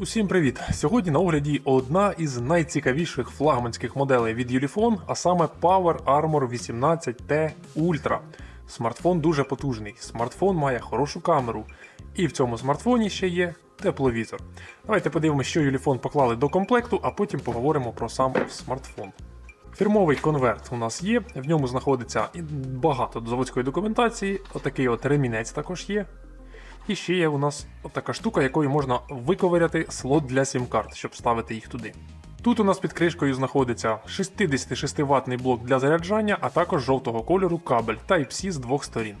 Усім привіт! Сьогодні на огляді одна із найцікавіших флагманських моделей від Ulefone, а саме Power Armor 18T Ultra. Смартфон дуже потужний, смартфон має хорошу камеру, і в цьому смартфоні ще є тепловізор. Давайте подивимося, що Ulefone поклали до комплекту, а потім поговоримо про сам смартфон. Фірмовий конверт у нас є, в ньому знаходиться багато заводської документації. Отакий от ремінець також є. І ще є у нас така штука, якою можна виковиряти слот для сім-карт, щоб ставити їх туди. Тут у нас під кришкою знаходиться 66 ватний блок для заряджання, а також жовтого кольору кабель Type-C з двох сторін.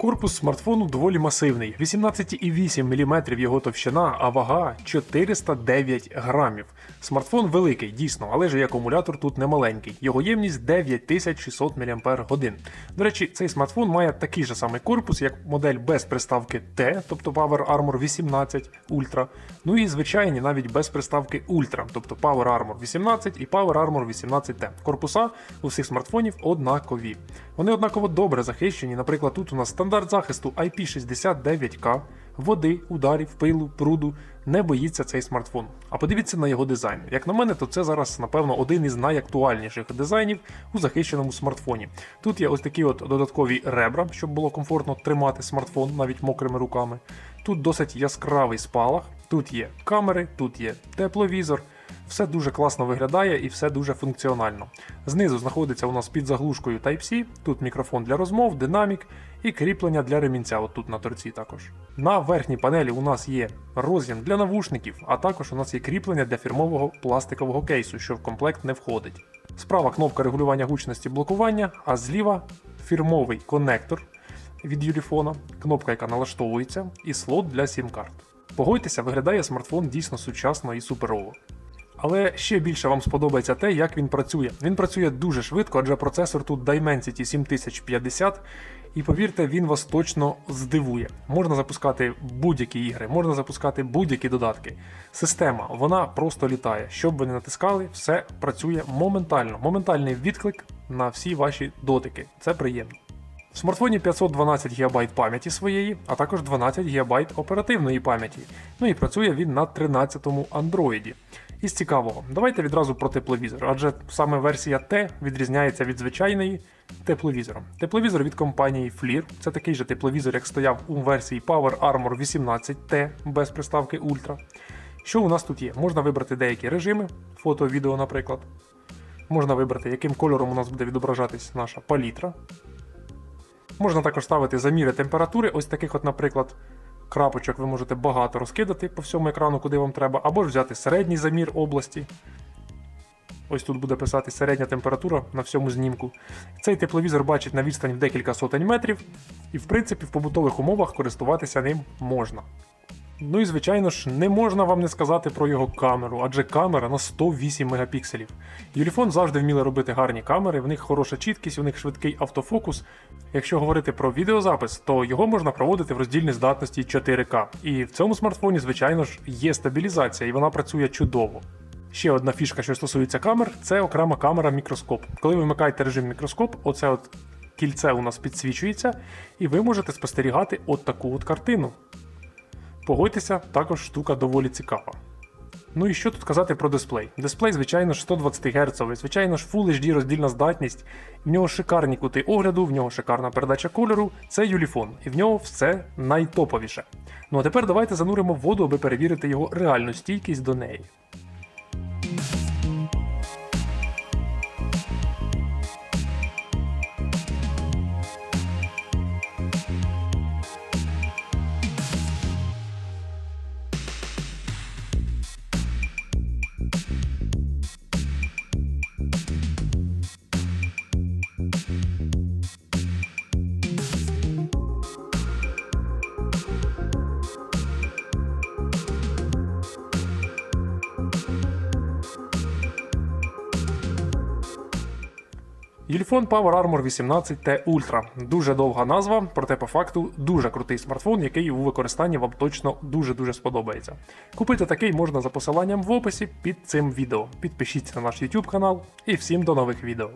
Корпус смартфону доволі масивний, 18,8 мм його товщина, а вага 409 грамів. Смартфон великий, дійсно, але ж і акумулятор тут не маленький. Його ємність 9600 мАч. До речі, цей смартфон має такий же самий корпус, як модель без приставки T, тобто Power Armor 18 Ultra. Ну і звичайні навіть без приставки Ultra, тобто Power Armor 18 і Power Armor 18T. Корпуса у всіх смартфонів однакові. Вони однаково добре захищені. Наприклад, тут у нас стандарт захисту IP69K, води, ударів, пилу, пруду. Не боїться цей смартфон. А подивіться на його дизайн. Як на мене, то це зараз, напевно, один із найактуальніших дизайнів у захищеному смартфоні. Тут є ось такі от додаткові ребра, щоб було комфортно тримати смартфон навіть мокрими руками. Тут досить яскравий спалах, тут є камери, тут є тепловізор. Все дуже класно виглядає і все дуже функціонально. Знизу знаходиться у нас під заглушкою Type-C, тут мікрофон для розмов, динамік і кріплення для ремінця, от тут на торці також. На верхній панелі у нас є роз'єм для навушників, а також у нас є кріплення для фірмового пластикового кейсу, що в комплект не входить. Справа кнопка регулювання гучності блокування, а зліва фірмовий конектор від Юліфона, кнопка, яка налаштовується, і слот для сім-карт. Погодьтеся, виглядає смартфон дійсно сучасно і суперово. Але ще більше вам сподобається те, як він працює. Він працює дуже швидко, адже процесор тут Dimensity 7050, і повірте, він вас точно здивує. Можна запускати будь-які ігри, можна запускати будь-які додатки. Система вона просто літає. Щоб ви не натискали, все працює моментально. Моментальний відклик на всі ваші дотики. Це приємно. В смартфоні 512 ГБ пам'яті своєї, а також 12 ГБ оперативної пам'яті. Ну і працює він на 13-му Android. Із цікавого, давайте відразу про тепловізор, адже саме версія T відрізняється від звичайної тепловізора. Тепловізор від компанії FLIR, це такий же тепловізор, як стояв у версії Power Armor 18T без приставки Ultra. Що у нас тут є? Можна вибрати деякі режими, фото, відео, наприклад. Можна вибрати, яким кольором у нас буде відображатись наша палітра. Можна також ставити заміри температури, ось таких, от, наприклад, крапочок ви можете багато розкидати по всьому екрану, куди вам треба, або ж взяти середній замір області. Ось тут буде писати середня температура на всьому знімку. Цей тепловізор бачить на відстані в декілька сотень метрів, і в принципі в побутових умовах користуватися ним можна. Ну і звичайно ж, не можна вам не сказати про його камеру, адже камера на 108 мегапікселів. Юліфон завжди вміли робити гарні камери, в них хороша чіткість, у них швидкий автофокус. Якщо говорити про відеозапис, то його можна проводити в роздільній здатності 4К. І в цьому смартфоні, звичайно ж, є стабілізація, і вона працює чудово. Ще одна фішка, що стосується камер, це окрема камера мікроскоп. Коли ви вмикаєте режим мікроскоп, оце от кільце у нас підсвічується, і ви можете спостерігати от таку от картину. Погодьтеся, також штука доволі цікава. Ну і що тут казати про дисплей? Дисплей, звичайно ж, 120 Гц, звичайно ж, Full HD роздільна здатність, в нього шикарні кути огляду, в нього шикарна передача кольору, це Юліфон, і в нього все найтоповіше. Ну а тепер давайте зануримо в воду, аби перевірити його реальну стійкість до неї. Юльфон Power Armor 18T Ultra. Дуже довга назва, проте по факту дуже крутий смартфон, який у використанні вам точно дуже-дуже сподобається. Купити такий можна за посиланням в описі під цим відео. Підпишіться на наш YouTube канал і всім до нових відео.